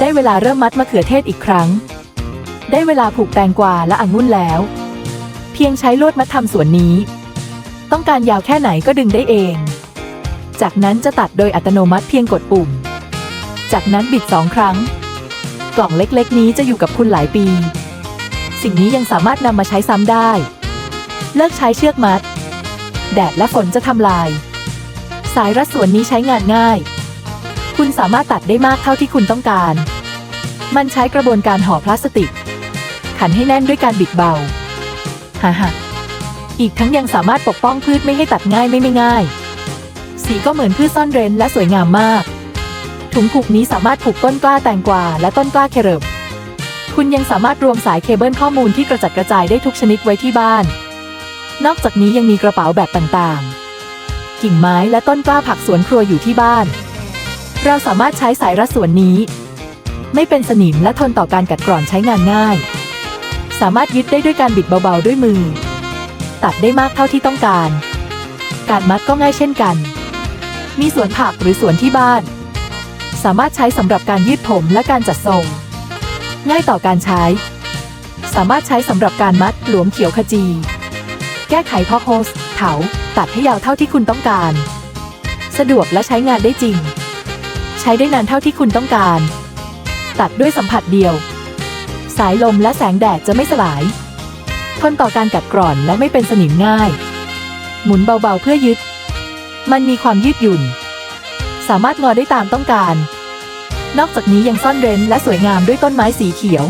ได้เวลาเริ่มมัดมะเขือเทศอีกครั้ง ได้เวลาผูกแตงกวาและองุ่นแล้ว เพียงใช้ลวดมัดทำส่วนนี้ ต้องการยาวแค่ไหนก็ดึงได้เอง จากนั้นจะตัดโดยอัตโนมัติเพียงกดปุ่ม จากนั้นบิดสองครั้ง กล่องเล็กๆ นี้จะอยู่กับคุณหลายปี สิ่งนี้ยังสามารถนำมาใช้ซ้ำได้ เลิกใช้เชือกมัด แดดและฝนจะทำลาย สายรัดส่วนนี้ใช้งานง่าย คุณสามารถตัดได้มากเท่าที่คุณต้องการ มันใช้กระบวนการห่อพลาสติก ขันให้แน่นด้วยการบิดเบาฮ่าฮ่าอีกทั้งยังสามารถปกป้องพืชไม่ให้ตัดง่ายไม่ไม่ง่าย สีก็เหมือนพืชซ่อนเร้นและสวยงามมาก ถุงผูกนี้สามารถผูกต้นกล้าแตงกวาและต้นกล้าเคเรบคุณยังสามารถรวมสายเคเบิลข้อมูลที่กระจัดกระจายได้ทุกชนิดไว้ที่บ้าน นอกจากนี้ยังมีกระเป๋าแบบต่างๆ กิ่งไม้และต้นกล้าผักสวนครัวอยู่ที่บ้าน เราสามารถใช้สายรัดส่วนนี้ ไม่เป็นสนิมและทนต่อการกัดกร่อนใช้งานง่าย สามารถยึดได้ด้วยการบิดเบาๆด้วยมือ ตัดได้มากเท่าที่ต้องการ การมัดก็ง่ายเช่นกัน มีสวนผักหรือสวนที่บ้าน สามารถใช้สำหรับการยืดผมและการจัดทรง ง่ายต่อการใช้ สามารถใช้สำหรับการมัดหลวมเขียวขจี แก้ไขพอกโฮสเถาตัดให้ยาวเท่าที่คุณต้องการ สะดวกและใช้งานได้จริง ใช้ได้นานเท่าที่คุณต้องการ ตัดด้วยสัมผัสเดียว สายลมและแสงแดดจะไม่สลาย ทนต่อการกัดกร่อนและไม่เป็นสนิมง่าย หมุนเบาๆเพื่อยึด มันมีความยืดหยุ่น สามารถงอได้ตามต้องการ นอกจากนี้ยังซ่อนเร้นและสวยงามด้วยต้นไม้สีเขียว